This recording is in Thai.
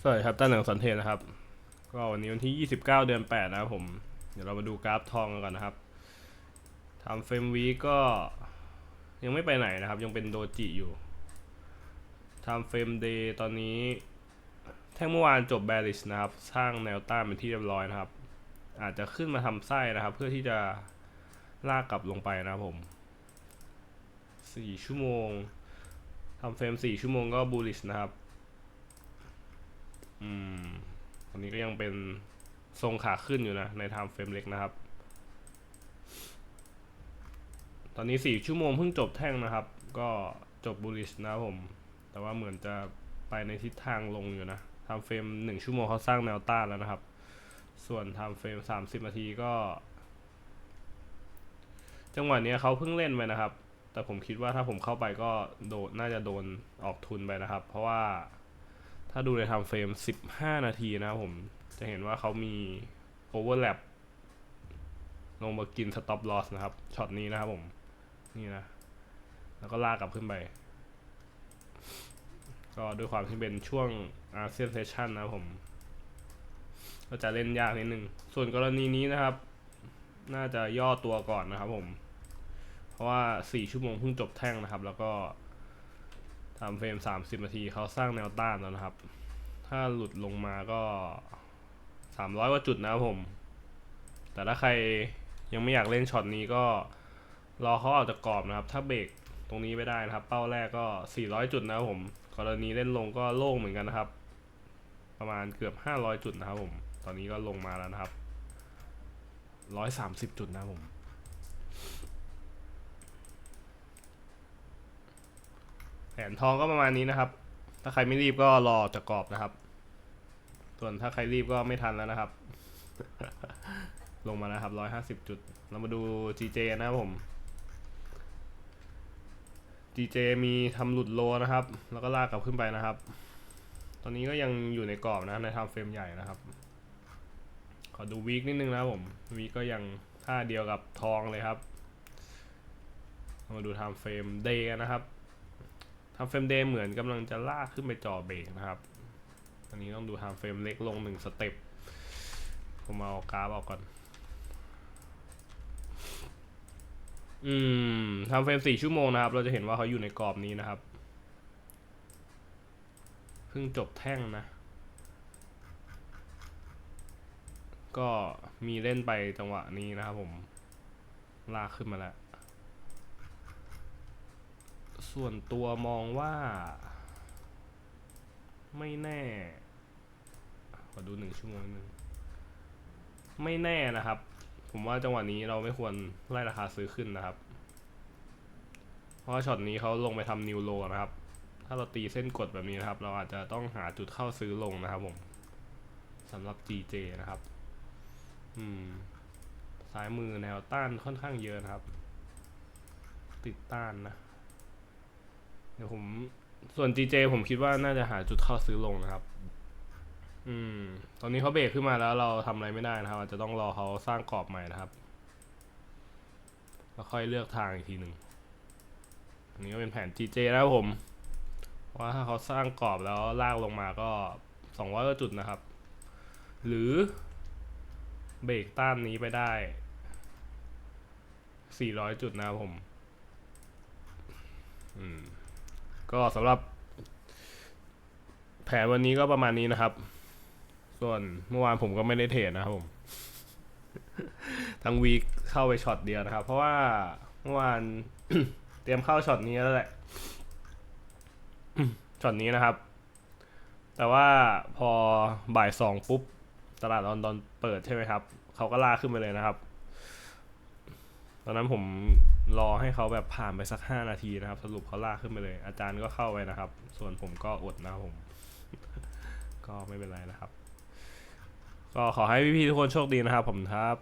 สวัสดีครับต้าเหนังสันเทนนะครับ ก็วันนี้วันที่ 29 เดือน 8 นะครับผม เดี๋ยวเรามาดูกราฟทองกันก่อนนะครับทำเฟรมวีก็ยังไม่ไปไหนนะครับ ยังเป็นโดจิอยู่ทำเฟรมเดย์ตอนนี้ แท่งเมื่อวานจบแบริชนะครับ สร้างแนวต้านเป็นที่เรียบร้อยนะครับ อาจจะขึ้นมาทำไส้นะครับ เพื่อที่จะลากกลับลงไปนะครับผม 4 ชั่วโมงทำเฟรม 4 ชั่วโมงก็บูลิชนะครับ อืมอันนี้ก็ยังเป็นทรงขาขึ้นอยู่นะ ในไทม์เฟรมเล็กนะครับ ตอนนี้สี่ชั่วโมงเพิ่งจบแท่งนะครับ ก็จบบูลิชนะผม แต่ว่าเหมือนจะไปในทิศทางลงอยู่นะไทม์เฟรมหนึ่งชั่วโมงเขาสร้างแนวต้านแล้วนะครับ ส่วนไทม์เฟรมสามสิบนาทีก็ จังหวะนี้เขาเพิ่งเล่นไปนะครับ แต่ผมคิดว่าถ้าผมเข้าไปก็โดนน่าจะโดนออกทุนไปนะครับ เพราะว่า ถ้าดูในไทม์เฟรม 15 นาทีนะครับผมจะเห็นว่าเขามี overlap ลปลงมากิน stop loss นะครับช็อตนี้นะครับผม นี่นะ แล้วก็ลากกลับขึ้นไป ก็ด้วยความที่เป็นช่วงอาเซียนเซสชันนะครับผม ก็จะเล่นยากนิดนึง ส่วนกรณีนี้นะครับ น่าจะย่อตัวก่อนนะครับผม เพราะว่า 4 ชั่วโมงเพิ่งจบแท่งนะครับ แล้วก็ ทำเฟรม 30 นาทีเขาสร้างแนวต้านแล้วนะครับ ถ้าหลุดลงมาก็ 300 กว่าจุดนะครับผม แต่ถ้าใครยังไม่อยากเล่นช็อตนี้ก็รอเขาออกจากกรอบนะครับ ถ้าเบรกตรงนี้ไม่ได้นะครับ เป้าแรกก็ 400 จุดนะครับผม กรณีเล่นลงก็โล่งเหมือนกันนะครับ ประมาณเกือบ 500 จุดนะครับผม ตอนนี้ก็ลงมาแล้วนะครับ 130 จุดนะครับผม แผนทองก็ประมาณนี้นะครับ ถ้าใครไม่รีบก็รอจะกรอบนะครับ ส่วนถ้าใครรีบก็ไม่ทันแล้วนะครับ ลงมาแล้วครับร้อยห้าสิบ150จุด เรามาดู GJ นะครับผม GJ มีทำหลุดโลนะครับ แล้วก็ลากกลับขึ้นไปนะครับ ตอนนี้ก็ยังอยู่ในกรอบนะในทำเฟรมใหญ่นะครับ ขอดูวีคนิดนึงนะครับผมวีคก็ยังท่าเดียวกับทองเลยครับ มาดูทำเฟรมเดย์นะครับ ทำเฟรมเดย์เหมือนกำลังจะลากขึ้นไปจ่อเบรกนะครับ อันนี้ต้องดูทำเฟรมเล็กลงหนึ่งสเต็ป ผมเอากราฟออกก่อน อืมทำเฟรมสี่ชั่วโมงนะครับ เราจะเห็นว่าเขาอยู่ในกรอบนี้นะครับ เพิ่งจบแท่งนะ ก็มีเล่นไปจังหวะนี้นะครับผม ลากขึ้นมาแล้ว ส่วนตัวมองว่า ไม่แน่ ขอดูหนึ่งชั่วโมงนึงไม่แน่นะครับ ผมว่าจังหวะนี้เราไม่ควรไล่ราคาซื้อขึ้นนะครับ เพราะว่าช็อตนี้เขาลงไปทำนิวโลนะครับ ถ้าเราตีเส้นกดแบบนี้นะครับ เราอาจจะต้องหาจุดเข้าซื้อลงนะครับผมสำหรับ GJ นะครับ อืมซ้ายมือแนวต้านค่อนข้างเยอะนะครับ ติดต้านนะ เดี๋ยวผมส่วน GJ ผมคิดว่าน่าจะหาจุดเข้าซื้อลงนะครับ อืม ตอนนี้เขาเบรกขึ้นมาแล้วเราทำอะไรไม่ได้นะครับ อาจจะต้องรอเขาสร้างกรอบใหม่นะครับ แล้วค่อยเลือกทางอีกทีหนึ่งอันนี้ก็เป็นแผน GJ นะครับผม ว่าถ้าเขาสร้างกรอบแล้วลากลงมาก็สองร้อยกว่าจุดนะครับ หรือเบรกต้านนี้ไปได้สี่ร้อยจุดนะครับผม อืม ก็สำหรับ แผนวันนี้ก็ประมาณนี้นะครับ ส่วนเมื่อวานผมก็ไม่ได้เทรดนะครับผม ทั้งวีคเข้าไปช็อตเดียวนะครับ เพราะว่าเมื่อวาน เตรียมเข้าช็อตนี้แล้วแหละช็อตนี้นะครับ แต่ว่าพอบ่ายสองปุ๊บ ตลาดลอนดอนเปิดใช่ไหมครับ เขาก็ลากขึ้นไปเลยนะครับ ตอนนั้นผมรอให้เขาแบบผ่านไปสักห้านาทีนะครับ สรุปเขาลากขึ้นไปเลย อาจารย์ก็เข้าไปนะครับ ส่วนผมก็อดนะครับผม ก็ไม่เป็นไรนะครับ ก็ขอให้พี่ๆทุกคนโชคดีนะครับผมครับ